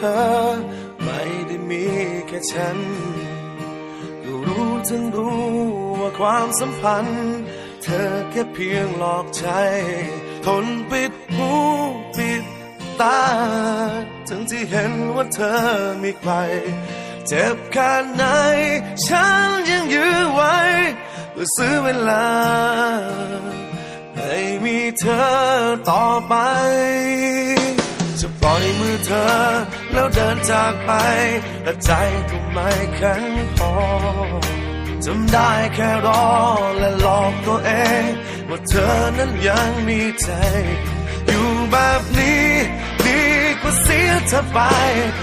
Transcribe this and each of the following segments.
เธอ ไม่ได้มีแค่ฉันก็รู้ทั้งรู้ว่าความสัมพันธ์ เธอแค่เพียงหลอกใจ ทนปิดหูปิดตา ถึงที่เห็นว่าเธอมีใคร เจ็บแค่ไหน ฉันยังยื้อไว้เพื่อซื้อเวลาให้มีเธอต่อไป จะปล่อยมือเธอ แล้วเดินจากไปแต่ใจก็ไม่แข็งพอจำได้แค่รอและหลอกตัวเอง ว่าเธอนั้นยังมีใจ อยู่แบบนี้ดีกว่าเสียเธอไป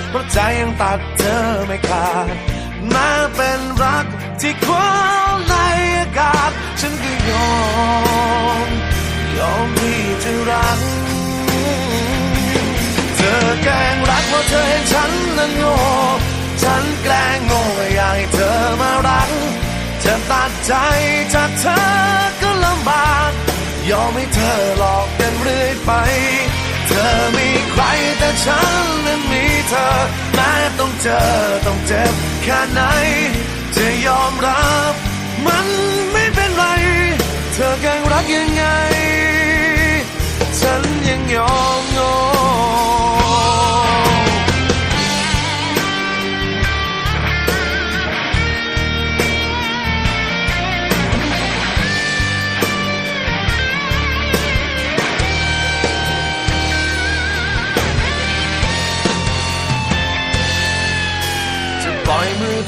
เพราะใจยังตัดเธอไม่ขาดม้เป็นรักที่คว้าในอากาศ ฉันก็ยอม ยอมที่จะรัก เธอแกล้งรักเพราะเธอเห็นฉันนั้นโง่ ฉันแกล้งโง่อยากให้เธอมารักจะตัดใจจากเธอก็ลำบาก ยอมให้เธอหลอกกันเรื่อยไป เธอมีใครแต่ฉันนั้นมีเธอ แม้ต้องเจอต้องเจ็บแค่ไหน จะยอมรับมันไม่เป็นไร เธอแกล้งรักยังไง ฉันยังยอม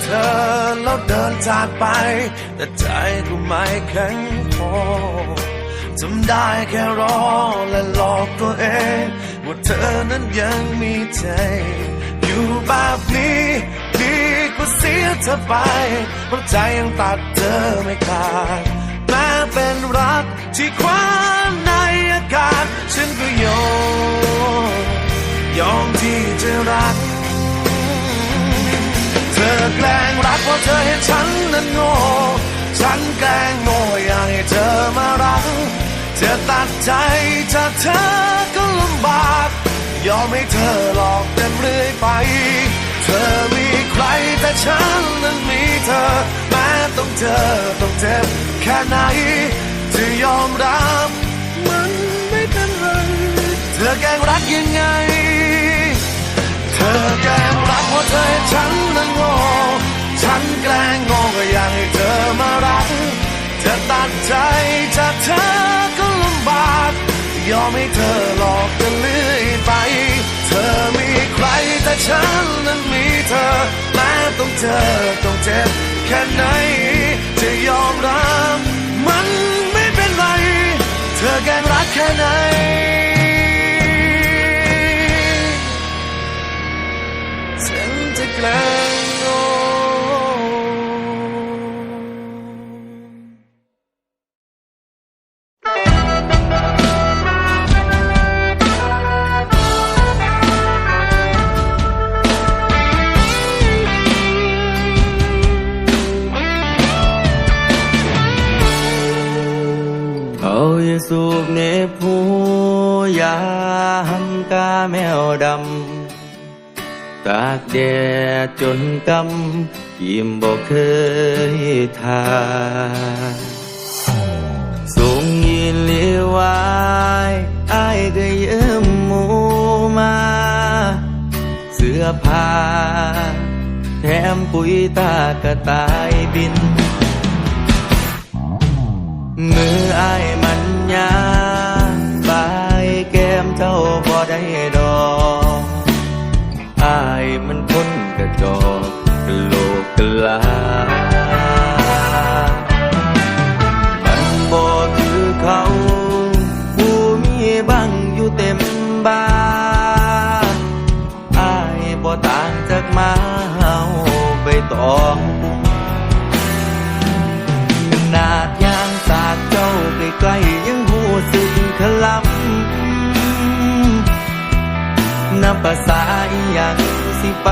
ธอแล้วเดินจากไป แต่ใจก็ไม่แข็งพอจำได้แค่รอและหลอกตัวเอง ว่าเธอนั้นยังมีใจ อยู่แบบนี้ดีกว่าเสียเธอไป เพราะใจยังตัดเธอไม่ขาดแม้เป็นรักที่คว้าในอากาศ ฉันก็ยอมยอมที่จะรัก ธอแกล้งรักเพราะเธอเห็นฉันนั้นโง่ ฉันแกล้งโง่อยากให้เธอมารักจะตัดใจจากเธอก็ลำบาก ยอมให้เธอหลอกกันเรื่อยไป เธอมีใครแต่ฉันนั้นมีเธอ แม้ต้องเจอต้องเจ็บแค่ไหนจะยอมรับมันไม่เป็นไร เธอแกล้งรักยังไง ธอแกล้งรักเพราะเธอเห็นฉันนั้นโง่ฉันแกล้งโง่ก็อยากให้เธอมารักจะตัดใจจากเธอก็ลำบากยอมให้เธอหลอกกันเรื่อยไป เธอมีใครแต่ฉันนั้นมีเธอแม้ต้องเจอต้องเจ็บแค่ไหนจะยอมรับมันไม่เป็นไร เธอแกล้งรักแค่ไหน นจะแกล้งโง่เขาอย่าสูบเนกาแมวดำตากแดดจนกำยิ้มบอกเคยทาส่งยินเลียวายอายก็ยืมหมูมา เสื้อผ้าแถมปุ๋ยตากระต่ายบิน มืออายมันยา กลามันบ่คือเขาผู้มีบังอยู่เต็มบ้านอายบ่ต่างจากมาเฮาใบตองขนาดยางสากเจ้าใกล้ๆยังหูสึกขลำนับภาษาอหย่างสิไป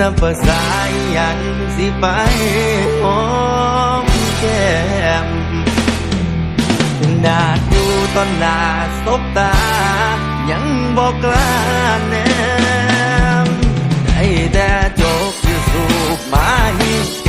นับภาษาอหยันสิไปหอมแก้มนาดูตอนหน้าสบตา ยังบอกกล้าแนมได้แต่จกอยู่สูบมาหิ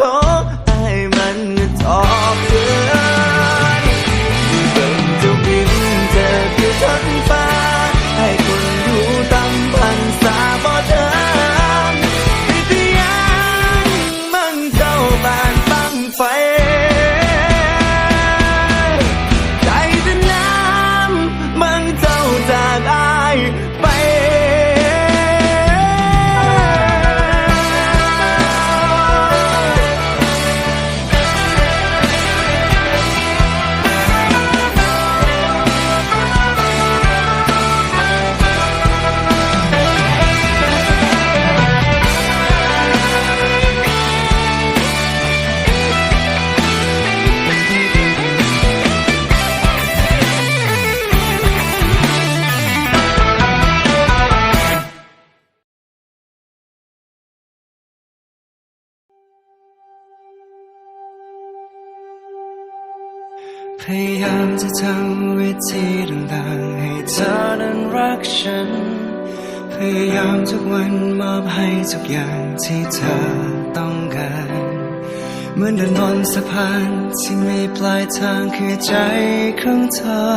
กั จะทำวิธีต่างๆ ให้เธอนั้นรักฉัน พยายามทุกวันมอบให้ทุกอย่างที่เธอต้องการเหมือนเดินบนสะพานที่มีปลายทางคือใจของเธอ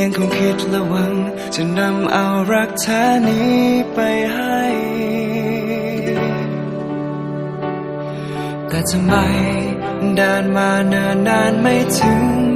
ยังคงคิดและหวัง จะนำเอารักแท้นี้ไปให้ แต่ทำไมเดินมาเนิ่นนานไม่ถึง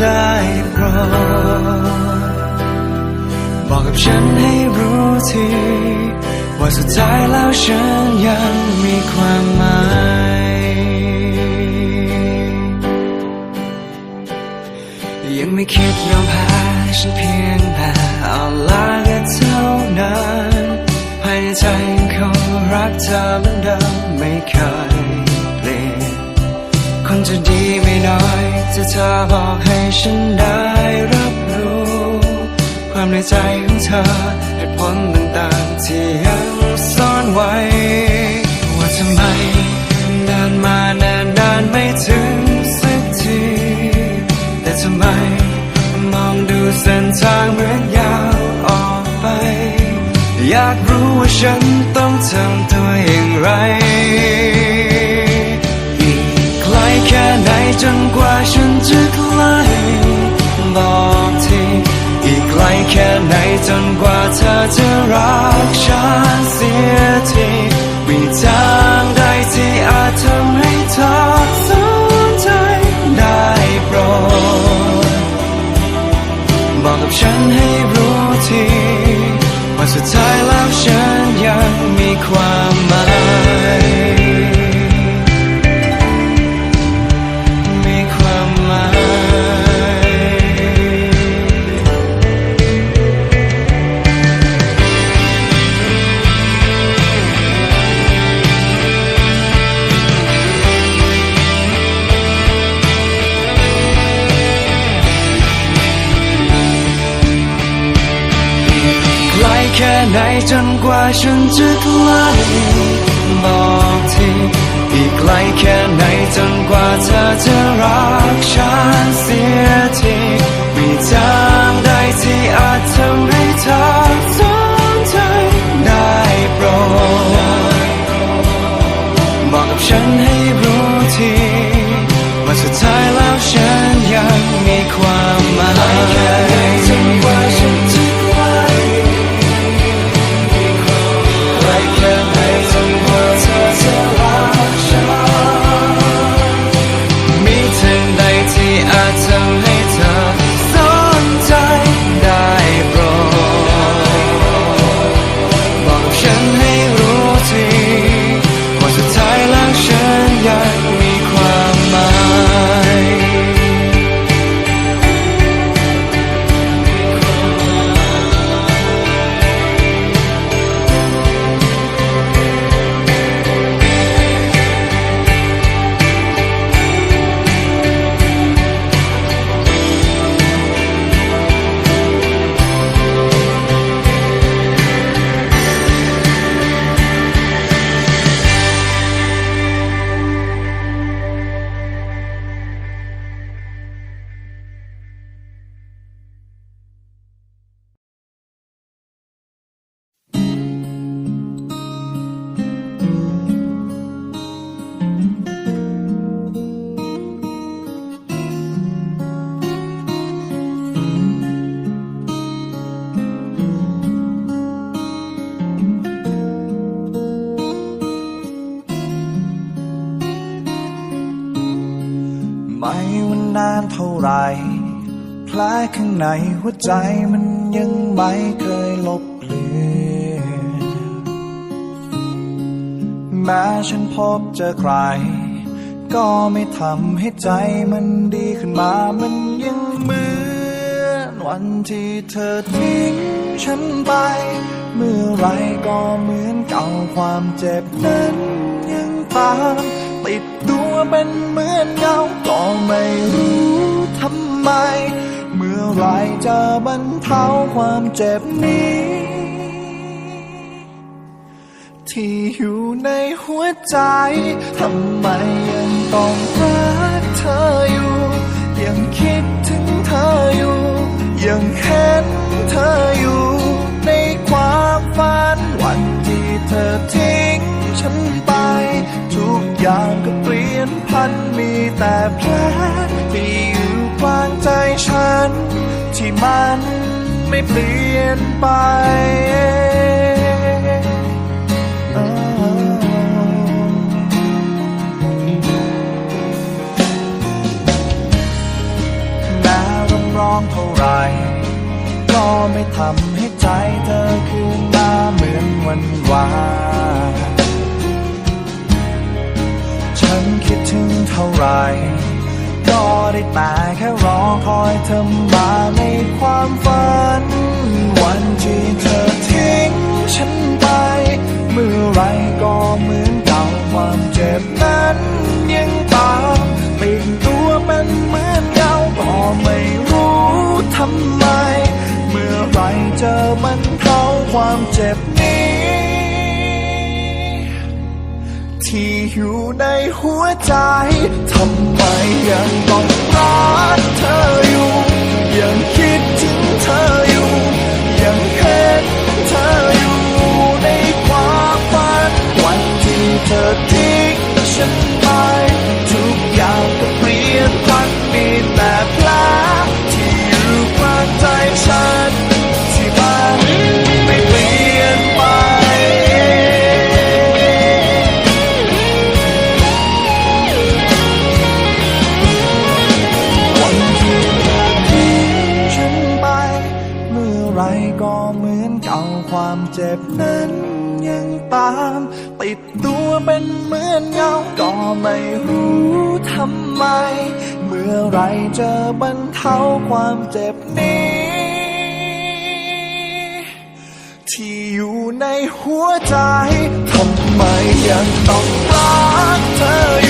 ได้โปรดบอกกับฉันให้รู้ที ว่าสุดท้ายแล้วฉันยังมีความหมายยังไม่คิดยอมแพ้ฉันเพียงแต่เอาลาแค่เท่านั้นภายในใจยังคงรักเธอเหมือนเดิมไม่เคย จะดีไม่น้อยจะเธอบอกให้ฉันได้รับรู้ ความในใจของเธอเหตุผลต่างๆที่ยังซ่อนไว้ ว่าทำไมเดินมานานนานไม่ถึงสักที แต่ทำไมมองดูเส้นทางเหมือนยาวออกไป อยากรู้ว่าฉันต้อง จนกว่าฉันจะใกล้บอกทีอีกไกลแค่ไหนจนกว่าเธอจะรักฉันเสียทีมีทางใดที่อาจทำให้เธอสนใจได้โปรดบอกกับฉันให้รู้ทีว่าสุดท้าย ค่ไหนจนกว่าฉันจะใกล้บอกทีอีกไกลแค่ไหนจนกว่าเธอจะรักฉันเสียทีมีทางใดที่อาจทำให้เธอ ข้างในหัวใจมันยังไม่เคยลบเลือนแม้ฉันพบเจอใคร ก็ไม่ทำให้ใจมันดีขึ้นมา มันยังเหมือนวันที่เธอทิ้งฉันไป เมื่อไรก็เหมือนเก่าความเจ็บนั้นยังตามติดตัวเป็นเหมือนเงาก็ไม่รู้ทำไม เมื่อไรจะบรรเทาความเจ็บนี้ ที่อยู่ในหัวใจ ทำไมยังต้องรักเธออยู่ ยังคิดถึงเธออยู่ ยังเห็นเธออยู่ในความฝันวันที่เธอทิ้งฉันไป ทุกอย่างก็เปลี่ยนพันมีแต่แผล มันไม่เปลี่ยนไปแม้ร้องร้องเท่าไหรก็ไม่ทำ ที่อยู่ในหัวใจ ทำไมยังต้องรักเธออยู่ยัง ไรจะบรรเทาความเจ็บนี้ ที่อยู่ในหัวใจ ทำไมยังต้องรักเธออยู่ยังคิดถึงเธอ